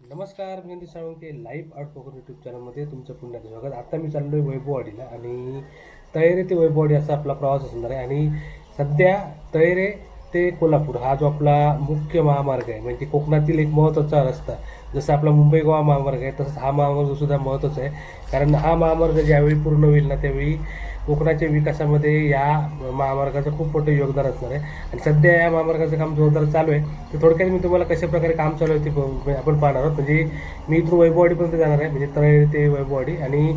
नमस्कार मी Salunke live art Konkan YouTube चॅनलमध्ये तुमचं पुन्हा स्वागत. आता मी चाललो आहे वैभववाडीला आणि तळेरे ते वैभववाडी असा आपला प्रवास असणार आहे. आणि सध्या तळेरे ते कोल्हापूर हा जो आपला मुख्य महामार्ग आहे म्हणजे कोकणातील एक महत्त्वाचा रस्ता. जसं आपला मुंबई गोवा महामार्ग आहे तसंच हा महामार्ग सुद्धा महत्त्वाचा आहे. कारण हा महामार्ग ज्यावेळी पूर्ण होईल ना त्यावेळी कोकणाच्या विकासामध्ये या महामार्गाचं खूप मोठं योगदान असणार आहे. आणि सध्या या महामार्गाचं काम जोरदार चालू आहे. तर थोडक्यात मी तुम्हाला कशा प्रकारे काम चालू आहे ते आपण पाहणार आहोत. म्हणजे मी इथून वैभववाडीपर्यंत जाणार आहे. म्हणजे तळे ते वैभववाडी. आणि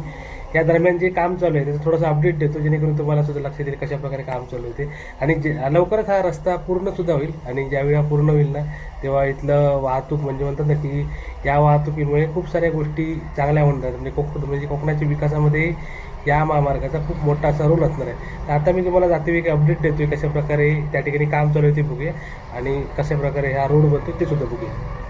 या दरम्यान जे काम चालू आहे त्याचं थोडंसं अपडेट देतो जेणेकरून तुम्हाला सुद्धा लक्षात येईल कशा प्रकारे काम चालू आहे ते. आणि जे लवकरच हा रस्ता पूर्ण सुद्धा होईल. आणि ज्यावेळी हा पूर्ण होईल ना तेव्हा इथलं वाहतूक म्हणजे म्हणतात ना की या वाहतुकीमुळे खूप साऱ्या गोष्टी चांगल्या होणार म्हणजे कोक म्हणजे कोकणाच्या विकासामध्ये या महामार्गाचा खूप मोठा असा रोल असणार आहे. तर आता मी तुम्हाला जाते एक अपडेट देतोय कशा प्रकारे त्या ठिकाणी काम चालू आहे ते बघूया. आणि कशा प्रकारे हा रोड बनतो ते सुद्धा बघूया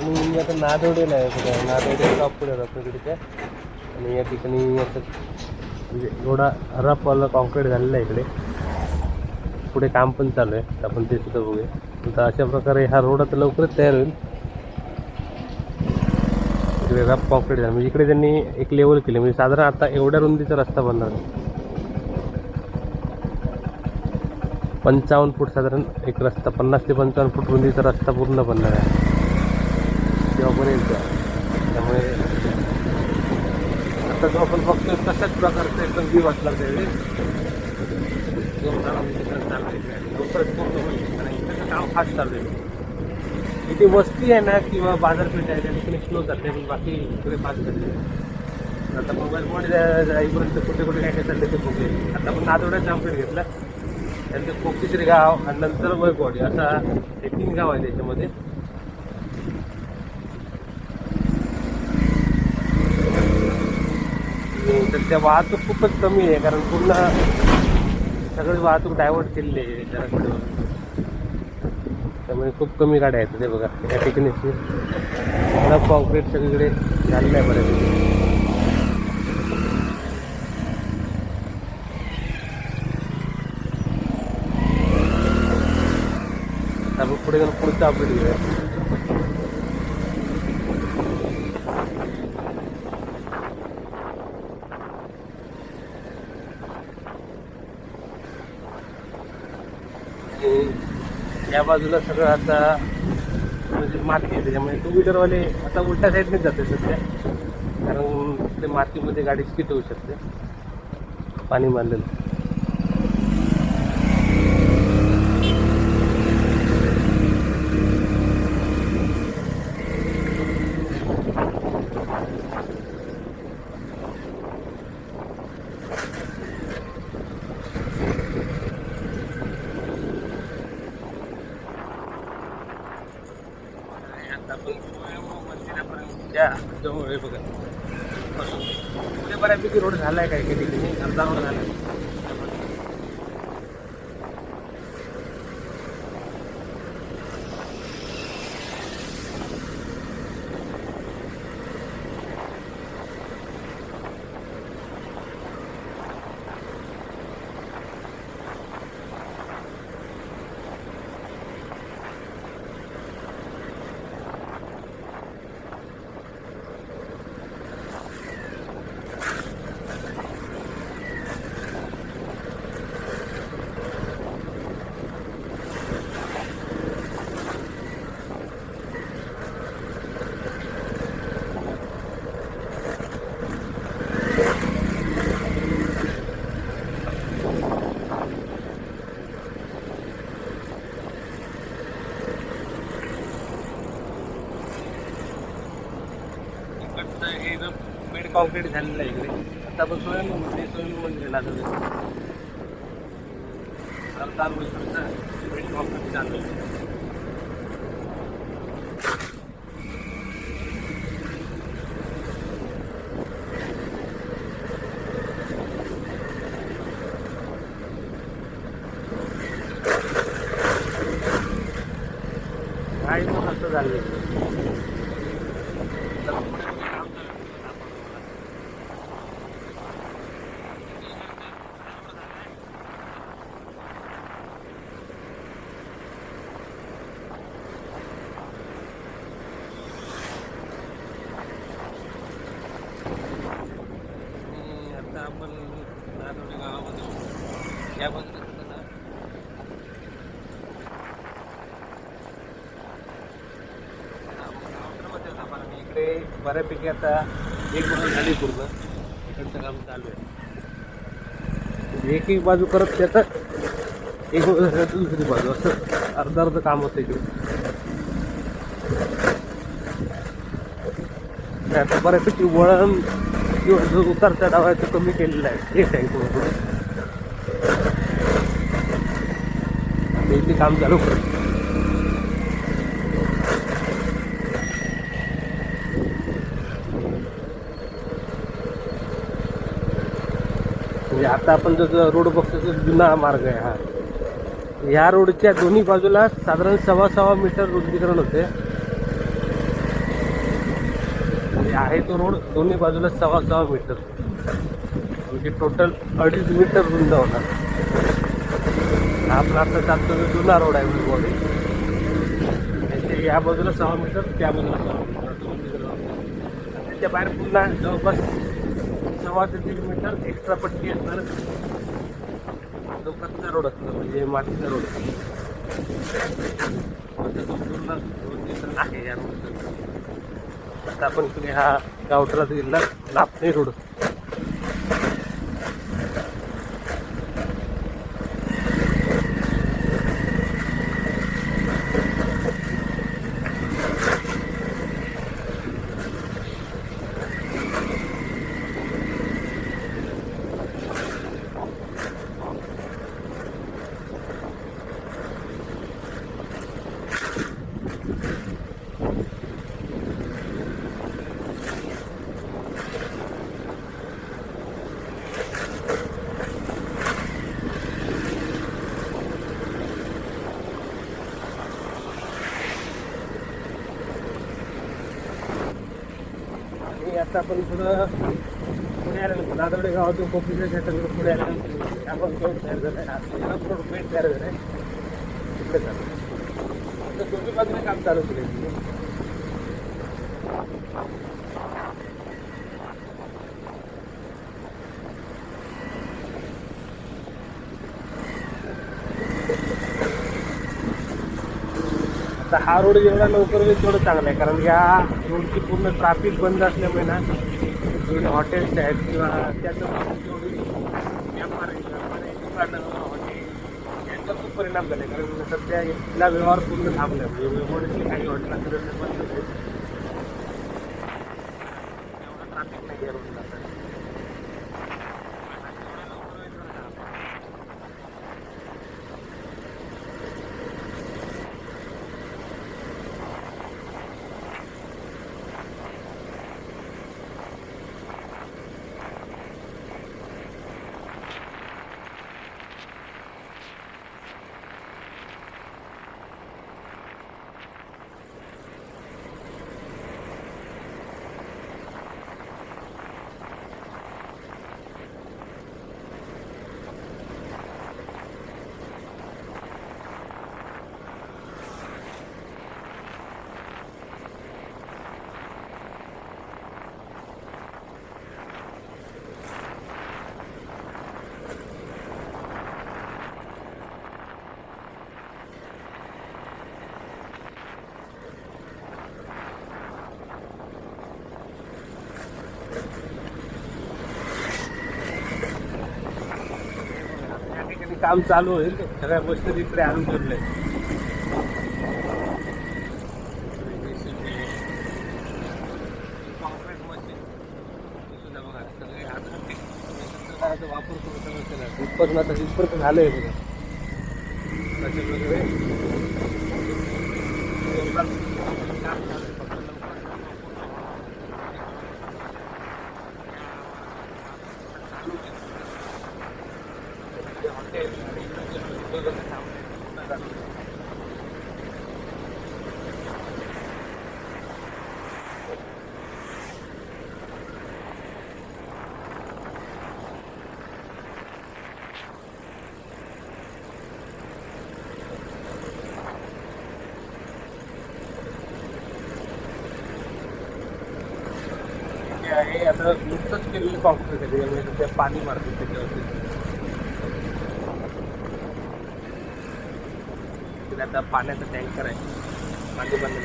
आणि मी आता नादवडेला आहे बघा नादवडे टॉप पुढे रत्नागिरीच्या आणि या ठिकाणी असं म्हणजे एवढा रफवाला कॉन्क्रीट झालेला आहे इकडे. पुढे काम पण चालू आहे. तर आपण ते सुद्धा बघूया. तर अशा प्रकारे हा रोड आता लवकरच तयार होईल. इकडे रफ कॉन्क्रीट झालं. म्हणजे इकडे त्यांनी एक लेवल केली. म्हणजे साधारण आता एवढ्या रुंदीचा रस्ता बनणार आहे. पंचावन्न फूट साधारण एक रस्ता पन्नास ते पंचावन्न फूट रुंदीचा रस्ता पूर्ण बनणार आहे. तेव्हापर्यंत त्यामुळे आता जो आपण बघतोय तशाच प्रकारचं एकदम जीव असला त्यावेळी चालू आहे. लवकरच काम फास्ट चालू आहे इथे वस्ती आहे ना किंवा बाजारपेठ आहे त्या ठिकाणी स्लो चालते पण बाकी इकडे फास्ट जाते आता मोबाईल मध्ये जाईपर्यंत कुठे कुठे काय काय चालले ते बघूया. आता आपण नादवड्यात जामपेठ घेतला. त्यानंतर कोकिश्री गाव आणि नंतर वैभवडी असा हे तीन गाव आहे त्याच्यामध्ये. तर त्या वाहतूक खूपच कमी आहे कारण पूर्ण सगळी वाहतूक डायव्हर्ट केलेली आहे घराकडे त्यामुळे खूप कमी गाड्या आहेत ते बघा या ठिकाणी सगळं कॉन्क्रीट सगळीकडे झालेलं आहे बऱ्यापैकी. पुढे जाऊन पुढचं अपडेट घेऊया आणि या बाजूला सगळं आता म्हणजे माती आहे त्याच्यामुळे टू व्हीलरवाले आता उलट्या साईडनेच जाते सध्या. कारण ते मातीमध्ये गाडी स्किट होऊ शकते. पाणी मारलेलं. आपण मंदिरापर्यंत मंदिरापर्यंतच्या जवळ आहे बघा. पुढे बऱ्यापैकी रोड झाला आहे काय काही ठिकाणी अर्धा रोड झाला आहे इकडचं हे जो बेड कॉन्क्रीट झालेलं आहे इकडे. आता पण स्वयंभू मंदिर स्वयंभू मंदिर लागलं. चालू होईल थोडंसं चालू आहे काही पण असं झालं आता आपण नांदवडे गावामध्ये या बाजूला इकडे बऱ्यापैकी आता एक बाजू झाली पूर्ण. इकडचं काम चालू आहे. एक एक बाजू करत त्याचं एक बाजू दुसरी बाजू. असं अर्ध अर्ध काम होतं इकडे. आता बऱ्यापैकी वळण किंवा जो उतार चढाव आहे तो कमी केलेला आहे. एक आहे इथे काम चालू करतो म्हणजे आता आपण जो रोड बघतो तो जुना मार्ग आहे हा. या रोडच्या दोन्ही बाजूला साधारण सव्वा सव्वा मीटर रुंदीकरण होते म्हणजे आहे तो रोड दोन्ही बाजूला सव्वा सव्वा मीटर म्हणजे टोटल अडीच मीटर रुंद होणार. हा आपला चालतो जो जुना रोड आहे बॉडी या बाजूला सहा मीटर त्या बाजूला सहा मीटर त्याच्या बाहेर पुन्हा जवळपास सव्वा ते दीड मीटर एक्स्ट्रा पट्टी असणार. तो कच्चा रोड असतो म्हणजे मातीचा रोड. आता आहे या रोडचा. आता आपण इकडे हा गावठरा जिल्हा लापणे रोड आणि आता आपण पुढं पुढे आल्यानंतर नादवडे गावातून कोपरीच्या शेताकडे पुढे आल्यानंतर आपण रोड तयार झाला आहे. रोड पेट तयार झाला आहे. तिकडे चालू आता दोन्ही बाजूने काम चालू केले आता हा रोड जेवढा लवकर होईल तेवढं चांगलं आहे. कारण या रोडची पूर्ण ट्राफिक बंद असल्यामुळे ना जेवढे हॉटेल्स आहेत किंवा त्याचं जेवढी व्यापारी दुकानं हॉटेल यांचा खूप परिणाम झाला कारण सध्या इथला व्यवहार पूर्ण थांबला म्हणजे व्यवहारातले काही हॉटेल बंद होते काम चालू होईल. सगळ्या गोष्टी तिकडे आणून ठेवले वापर करून उत्पन्न आता झालं आहे आहे. आता नुकतंच केलेलं कॉन्क्रीट आहे त्याच्यामुळे सध्या पाणी मारतो त्याच्यावरती. आता पाण्याचा टँकर आहे. पाणी भरण्याचं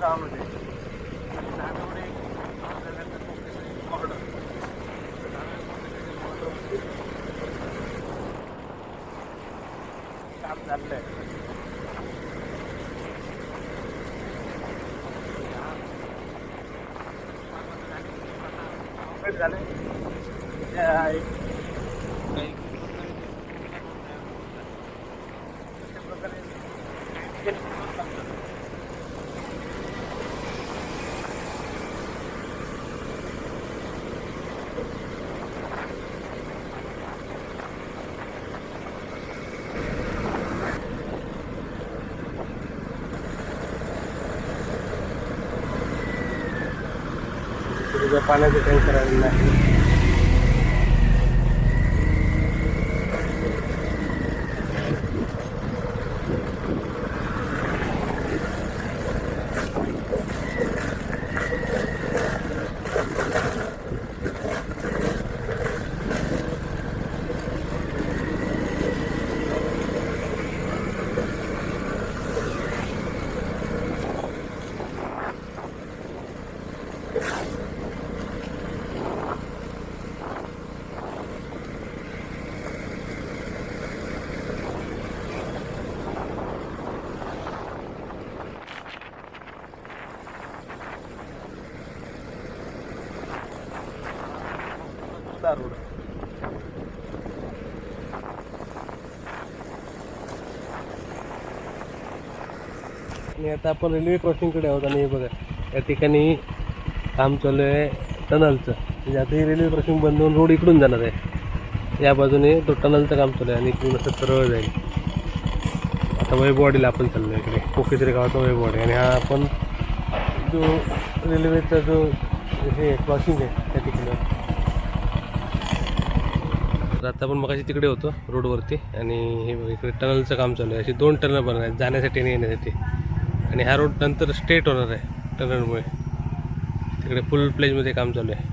काम चालू आहे. दुसऱ्या गावामध्ये नागवडे त्यानंतर कोकणेश्वरी मॉडल काम चाललंय कंप्लीट झालंय त्या एक काही अशा प्रकारे काम चालू आहे. तुझ्या पाण्याचं टँकर आहे आता आपण रेल्वे क्रॉसिंगकडे आहोत आणि हे बघा या ठिकाणी काम चालू आहे टनलचं. म्हणजे आता ही रेल्वे क्रॉसिंग बंद होऊन रोड इकडून जाणार आहे. या बाजूने तो टनलचं काम चालू आहे आणि इकडून असं सरळ जाईल. आता वैभववाडीला आपण चाललो आहे इकडे. कोकेश्वरी गावाचा वैभववाडी. आणि हा आपण जो रेल्वेचा जो हे क्रॉसिंग आहे त्या ठिकाणी तर आता आपण मगाशी तिकडे होतो रोडवरती आणि हे इकडे टनलचं काम चालू आहे. असे दोन टनल बनणार आहेत जाण्यासाठी आणि येण्यासाठी. आणि हा रोड नंतर स्ट्रेट होणार आहे टनलमुळे तिकडे फुल प्लेजमध्ये काम चालू आहे.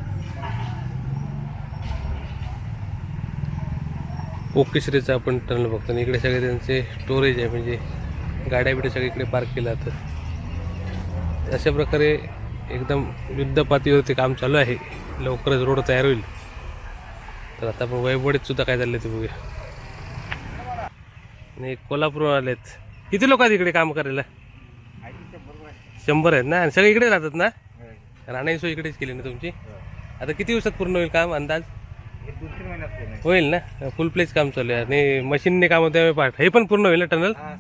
ओकेश्रीचं आपण टनल बघतो आणि इकडे सगळे त्यांचे स्टोरेज आहे म्हणजे गाड्या बिड्या सगळे इकडे पार्क केल्या जातात. अशा प्रकारे एकदम युद्धपातळीवरती काम चालू आहे. लवकरच रोड तयार होईल. तर आता आपण वैभवडीत सुद्धा काय चाललं ते बघूया. आणि कोल्हापूर आलेत. किती लोक आहेत इकडे काम करायला? शंभर आहेत ना? आणि सगळे इकडे राहतात ना? राहण्याची सोय इकडेच केली ना तुमची? आता किती दिवसात पूर्ण होईल काम अंदाज? होईल. ना? फुल प्लेस काम चालू आहे. आणि मशीनने काम होते पाठ हे पण पूर्ण होईल ना टनल हा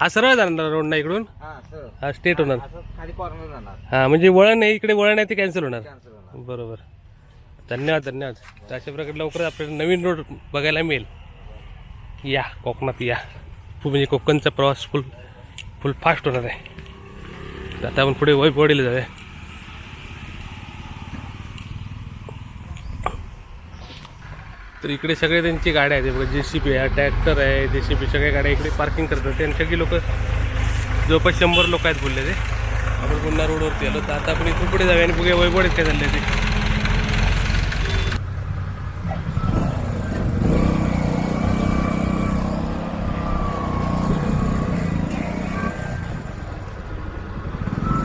हा सरळ जाणार रोड ना इकडून? हा हा स्टेट होणार. हा म्हणजे वळण आहे इकडे वळण आहे ते कॅन्सल होणार. बरोबर. धन्यवाद धन्यवाद. तर अशा प्रकारे लवकरच आपल्याला नवीन रोड बघायला मिळेल. या कोकणात या. म्हणजे कोकणचा प्रवास फुल फुल फास्ट होणार आहे. आता आपण पुढे वैभवडीला जाऊया. तर इकडे सगळे त्यांची गाड्या आहेत. बघा जे सी पी आहे ट्रॅक्टर आहे जे सी पी सगळ्या गाड्या इकडे पार्किंग करतात. त्यांनी सगळी लोक जवळपास शंभर लोक आहेत बोलले ते. आपण पुन्हा रोडवरती आलो. तर आता आपण इथून पुढे जाऊया आणि बघूया वैभवडीत काय चाललंय ते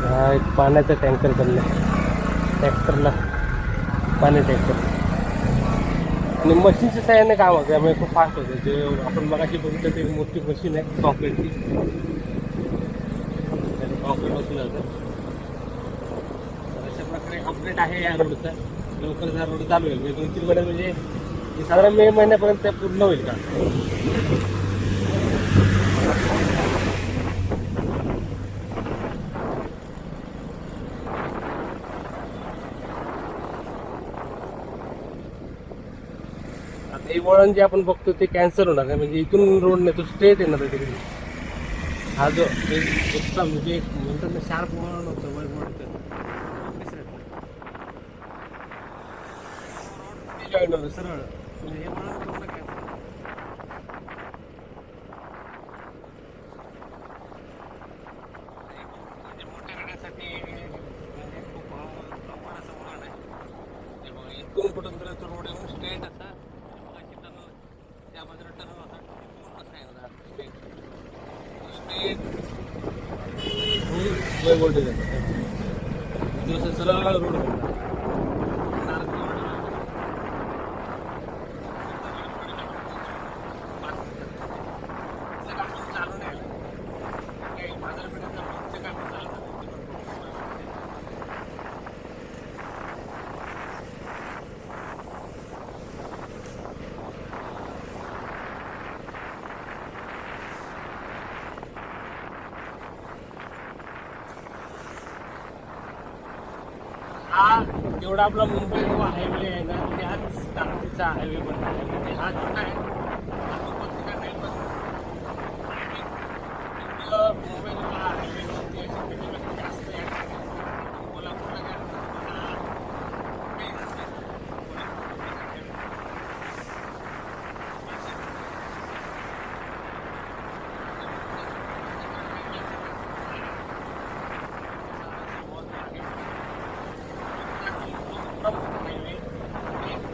हा एक पाण्याचा टँकर चाललाय ट्रॅक्टरला पाणी टँकर. आणि मशीनच्या साह्याने काम होतं त्यामुळे खूप फास्ट होतं. जे आपण मगाशी बघितलं ते मोठी मशीन आहे कॉन्क्रीटची कॉन्क्रीट बसलं होतं अशा प्रकारे अपडेट आहे या रोडचा लवकर हा रोड चालू होईल. म्हणजे दोन तीन महिन्यात म्हणजे साधारण मे महिन्यापर्यंत पूर्ण होईल का? हे वळण जे आपण बघतो ते कॅन्सल होणार नाही. म्हणजे इथून रोड नाही तो स्ट्रेट येणार आहे तिकडे. हा जो उत्तम म्हणजे म्हणतात ना शार्प वळण होतं वैभवडीचं. ते सरळ. म्हणजे हे वळण पूर्ण cancel. म्हणजे मोठ्या गाड्यांसाठी म्हणजे खूप अवघड असं वळण आहे ते बघा, इथून कुठून तर तो रोड येऊन स्ट्रेट असा मगाशी टर्न त्या बाजूला टर्न होता पूर्ण असा येणार स्ट्रेट स्ट्रेट वैभवडी जातात जसं सरळ रोड होता नारळी रोड आहे. इथलं काम पण चालू नाही आहे. काही बाजारपेठेचं पुढचं काम चालू आहे. हा जेवढा आपला मुंबई हायवे आहे ना त्याच ताकदीचा हायवे बनला आहे. म्हणजे हा छोटा आहे हा तो पत्रिका नाही पण जेवढं मुंबई गोवा हायवेवरती अशी त्याच्यापेक्षा जास्त आहे कोल्हापूरला काय म्हणतात, हा काही नसते.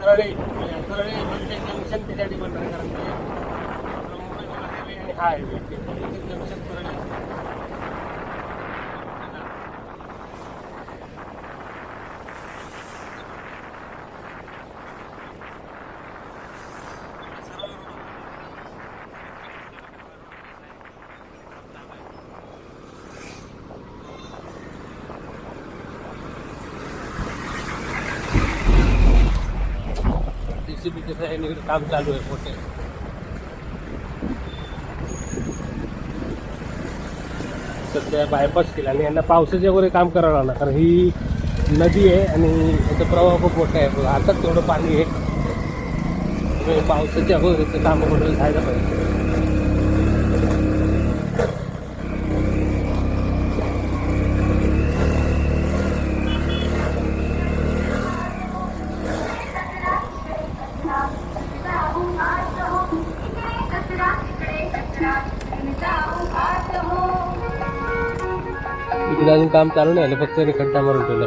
तरळे तरळे म्हणजे जंक्शन त्याच्यासाठी बनणार आहे कारण ते आपलं मुंबईला हायवे आणि हा हायवे ते दोन्हीचे जंक्शन तरळे डीसीबीचे सहाय्याने इकडे काम चालू आहे मोठे बायपास केला आणि यांना पावसाच्या वगैरे काम करावं लागणार कारण ही नदी आहे आणि याचा प्रवाह खूप मोठा आहे. आताच तेवढं पाणी आहे. पावसाच्या वगैरेचं काम वगैरे झालं पाहिजे. अजून काम चालू नाही आलं फक्त खड्डा मारून ठेवला.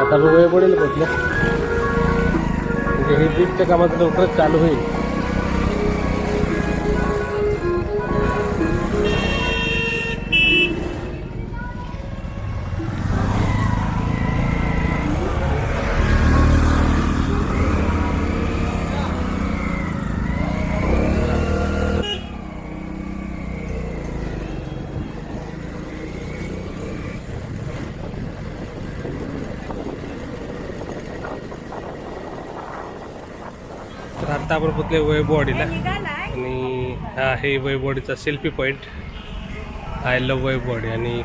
आता मग वेळ पडेल म्हटलं. म्हणजे हे ब्रिजच्या कामाचं लवकरच चालू होईल. आपण पोचले वैभववाडीला आणि हा आहे वैभववाडीचा selfie point I love Vaibhavwadi आणि